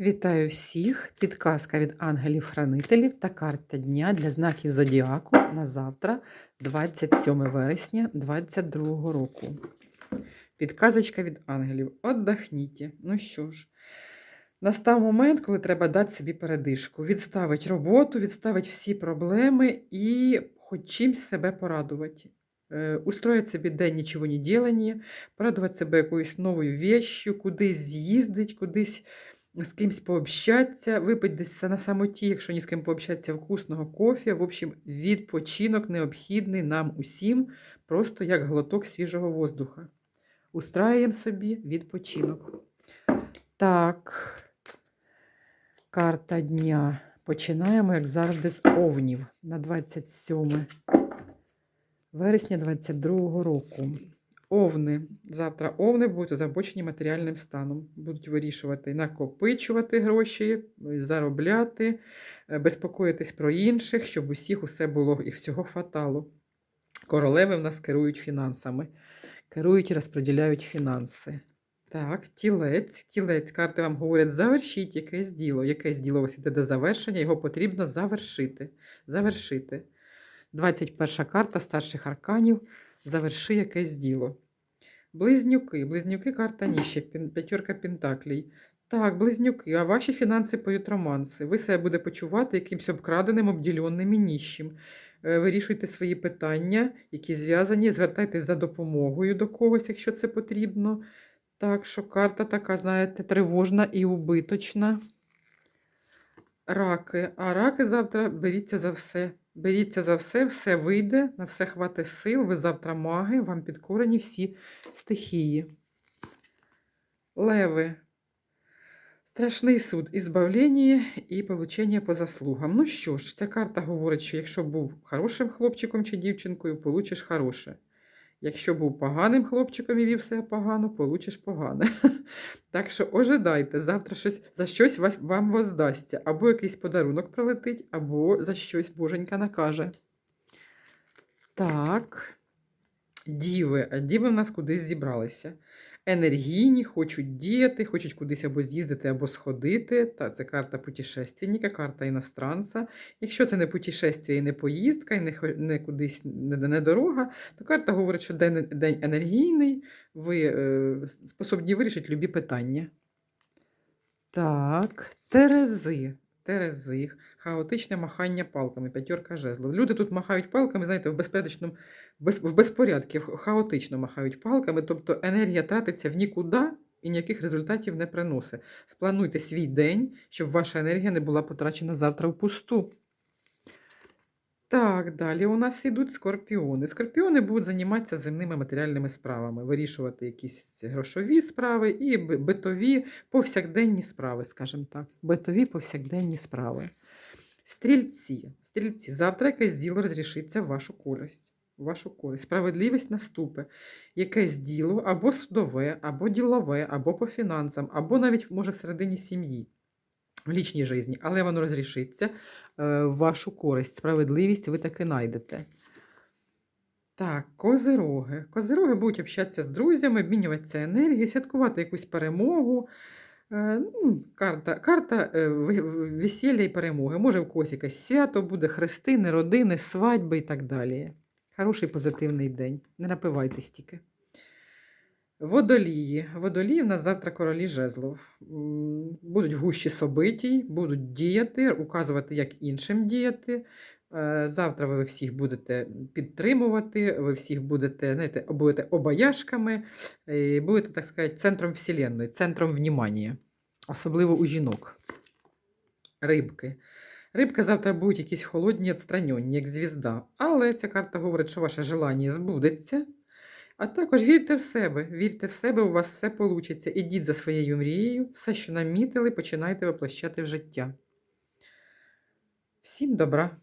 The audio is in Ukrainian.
Вітаю всіх! Підказка від ангелів-хранителів та карта дня для знаків зодіаку на завтра, 27 вересня 2022 року. Підказочка від ангелів. Отдохніть. Ну що ж, настав момент, коли треба дати собі передишку. Відставить роботу, відставить всі проблеми і хоч чимсь себе порадувати. Е, Устроїть собі день нічого не ділання, порадувати себе якоюсь новою вещью, кудись з'їздить, кудись з кимсь пообщатися, випити десь на самоті, якщо ні з ким пообщатися, вкусного кофе. В общем, відпочинок необхідний нам усім, просто як глоток свіжого воздуха. Устраємо собі відпочинок. Так, карта дня. Починаємо, як завжди, з овнів на 27 вересня 2022 року. Овни. Завтра овни будуть озабочені матеріальним станом. Будуть вирішувати, накопичувати гроші, заробляти, е, безпокоїтись про інших, щоб усіх усе було і всього хватало. Королеви в нас керують фінансами, керують і розподіляють фінанси. Так, тілець, тілець, карти вам говорять, завершіть якесь діло. Якесь діло вас іде до завершення, його потрібно завершити. Завершити. 21 карта старших арканів. Заверши якесь діло. Близнюки. Близнюки карта пін- п'ятерка пентаклей. Так, близнюки, а ваші фінанси поють романси. Ви себе буде почувати якимось обкраденим, обділеним і ніщим. Е, Вирішуйте свої питання, які зв'язані, звертайтесь за допомогою до когось, якщо це потрібно. Так що карта така, знаєте, тривожна і убиточна. Раки. А раки завтра беріться за все. Беріться за все, все вийде, на все хватить сил. Ви завтра маги, вам підкорені всі стихії. Леви. Страшний суд, ізбавлення і получення по заслугам. Ну що ж, ця карта говорить, що якщо був хорошим хлопчиком чи дівчинкою, получиш хороше. Якщо був поганим хлопчиком і вів себе погано, получиш погане. Так що ожидайте, завтра щось, за щось вам воздасться. Або якийсь подарунок прилетить, або за щось боженька накаже. Так. Діви. Діви в нас кудись зібралися. Енергійні, хочуть діяти, хочуть кудись або з'їздити, або сходити. Та це карта путешественника, карта іностранця. Якщо це не путешествие і не поїздка, і не, не кудись не, не дорога, то карта говорить, що день, день енергійний, ви е, способні вирішити любі питання. Так, Терези. Терези. Хаотичне махання палками, п'ятерка жезлів. Люди тут махають палками, знаєте, в безпорядочному, в безпорядку, хаотично махають палками, тобто енергія тратиться в нікуди і ніяких результатів не приносить. Сплануйте свій день, щоб ваша енергія не була потрачена завтра впусту. Так, далі у нас ідуть скорпіони. Скорпіони будуть займатися земними матеріальними справами, вирішувати якісь грошові справи і битові повсякденні справи, скажімо так. Битові повсякденні справи. Стрільці. Стрільці. Завтра якесь діло розрішиться в вашу користь. Вашу користь. Справедливість наступить. Якесь діло або судове, або ділове, або по фінансам, або навіть може всередині сім'ї. В лічній житті, але воно розрішиться е, в вашу користь. Справедливість ви таки знайдете. Так, козироги. Козироги будуть общатися з друзями, обмінюватися енергією, святкувати якусь перемогу. Е, ну, Карта, карта е, весілля і перемоги. Може, в когось якесь свято буде, хрестини, родини, свадьби і так далі. Хороший позитивний день. Не напивайтесь тільки. Водолії. Водолії в нас завтра королі жезлов. Будуть гущі собитій, будуть діяти, указувати, як іншим діяти. Е, Завтра ви всіх будете підтримувати, ви всіх будете, знаєте, будете обаяшками, і будете, так сказати, центром вселенної, центром внимання, особливо у жінок. Рибки. Рибки завтра будуть якісь холодні, відстранені, як звізда. Але ця карта говорить, що ваше желання збудеться. А також вірте в себе, вірте в себе, у вас все вийде. Ідіть за своєю мрією, все, що намітили, починайте воплощати в життя. Всім добра!